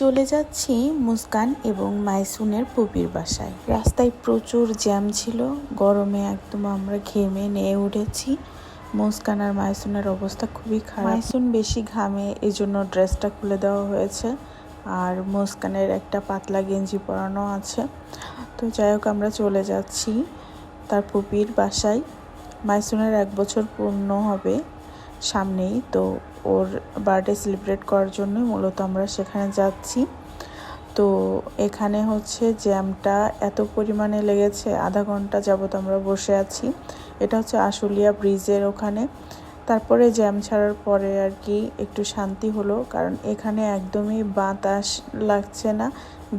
চলে যাচ্ছি মুস্কান এবং মাইসুনের পুপির বাসায়। রাস্তায় প্রচুর জ্যাম ছিল, গরমে একদম আমরা ঘেমে নিয়ে উঠেছি। মুস্কান আর মাইসুনের অবস্থা খুবই খারাপ। মাইসুন বেশি ঘামে এই জন্য ড্রেসটা খুলে দেওয়া হয়েছে। আর মুস্কানের একটা পাতলা গেঞ্জি পরানো আছে। তো যাই হোক, আমরা চলে যাচ্ছি তার পুপির বাসায়। মাইসুনের এক বছর পূর্ণ হবে সামনেই, তো ওর বার্থডে সেলিব্রেট করার জন্যই মূলত আমরা সেখানে যাচ্ছি। তো এখানে হচ্ছে জ্যামটা এত পরিমাণে লেগেছে, আধা ঘণ্টা যাবত আমরা বসে আছি। এটা হচ্ছে আশুলিয়া ব্রিজের ওখানে। তারপরে জ্যাম ছাড়ার পরে আর কি একটু শান্তি হলো, কারণ এখানে একদমই বাতাস লাগছে না,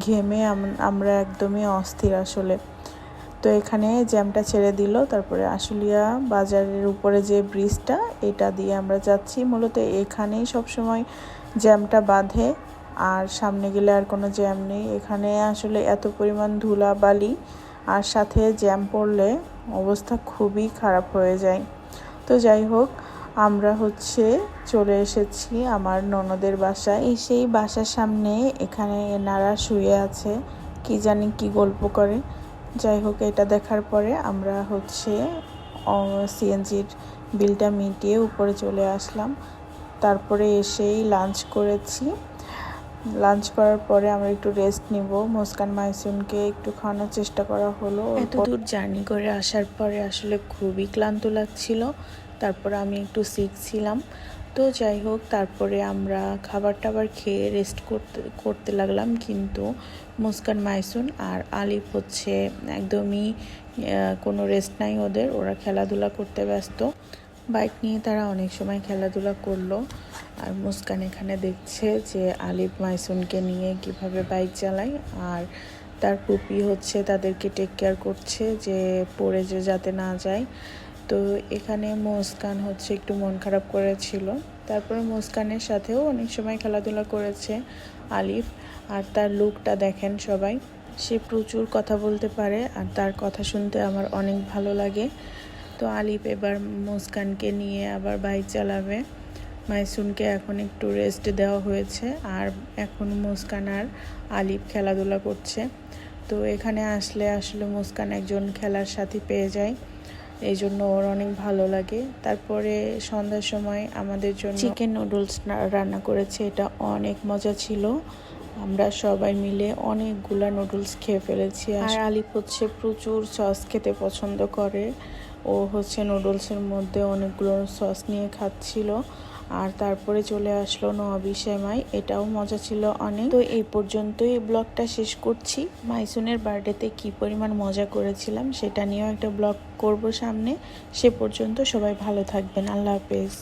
ঘেমে আমরা একদমই অস্থির আসলে। তো এখানে জ্যামটা ছেড়ে দিল। তারপরে আশুলিয়া বাজারের উপরে যে ব্রিজটা, এটা দিয়ে আমরা যাচ্ছি। মূলত এখানেই সবসময় জ্যামটা বাঁধে, আর সামনে গেলে আর কোনো জ্যাম নেই। এখানে আসলে এত পরিমাণ ধুলা বালি আর সাথে জ্যাম পড়লে অবস্থা খুবই খারাপ হয়ে যায়। তো যাই হোক, আমরা হচ্ছে চলে এসেছি আমার ননদের বাসায়। সেই বাসার সামনে এখানে এনারা শুয়ে আছে। কি জানি কি গল্প করে। যাই হোক এটা দেখার পরে আমরা হচ্ছে সিএনজির বিলটা মিটিয়ে উপরে চলে আসলাম। তারপরে এসেই লাঞ্চ করেছি। লাঞ্চ করার পরে আমরা একটু রেস্ট নিব। মুস্কান মাইসুনকে একটু খাওয়ানোর চেষ্টা করা হলো। এত দূর জার্নি করে আসার পরে আসলে খুবই ক্লান্ত লাগছিল। তারপরে আমি একটু শিখছিলাম তো যাই হোক, তারপরে আমরা খাবার টাবার খেয়ে রেস্ট করতে করতে লাগলাম কিন্তু মুস্কান মাইসুন আর আলিফ হচ্ছে একদমই কোনো রেস্ট নাই ওদের। ওরা খেলাধুলা করতে ব্যস্ত। বাইক নিয়ে তারা অনেক সময় খেলাধুলা করল। আর মুস্কান এখানে দেখছে যে আলিফ মাইসুনকে নিয়ে কীভাবে বাইক চালায়। আর তার পুপি হচ্ছে তাদেরকে টেক কেয়ার করছে যে পড়ে যে যাতে না যায়। তো এখানে মুস্কান হচ্ছে একটু মন খারাপ করেছিল। তারপরে মুস্কানের সাথেও অনেক সময় খেলাধুলা করেছে আলিফ। আর তার লুকটা দেখেন সবাই। সে প্রচুর কথা বলতে পারে আর তার কথা শুনতে আমার অনেক ভালো লাগে। তো আলিফ এবার মুস্কানকে নিয়ে আবার বাইক চালাবে। মাইসুনকে এখন একটু রেস্ট দেওয়া হয়েছে আর এখন মুস্কান আর আলিফ খেলাধুলা করছে। তো এখানে আসলে আসলে মুস্কান একজন খেলার সাথী পেয়ে যায়। এই জন্য ওর অনেক ভালো লাগে। তারপরে সন্ধ্যার সময় আমাদের জন্য চিকেন নুডলস রান্না করেছে এটা অনেক মজা ছিল। আমরা সবাই মিলে অনেকগুলা নুডলস খেয়ে ফেলেছি। আর আলিপ হচ্ছে প্রচুর সস খেতে পছন্দ করে। ও হচ্ছে নুডলসের মধ্যে অনেকগুলো সস নিয়ে খাচ্ছিল। আর তারপরে চলে আসলো নোয়াবি সেমাই এটাও মজা ছিল অনেক। তো এই পর্যন্তই ব্লগটা শেষ করছি। মাইসুনের বার্থডেতে কি পরিমাণ মজা করেছিলাম সেটা নিয়েও একটা ব্লগ করব সামনে। সে পর্যন্ত সবাই ভালো থাকবেন। আল্লাহ হাফেজ।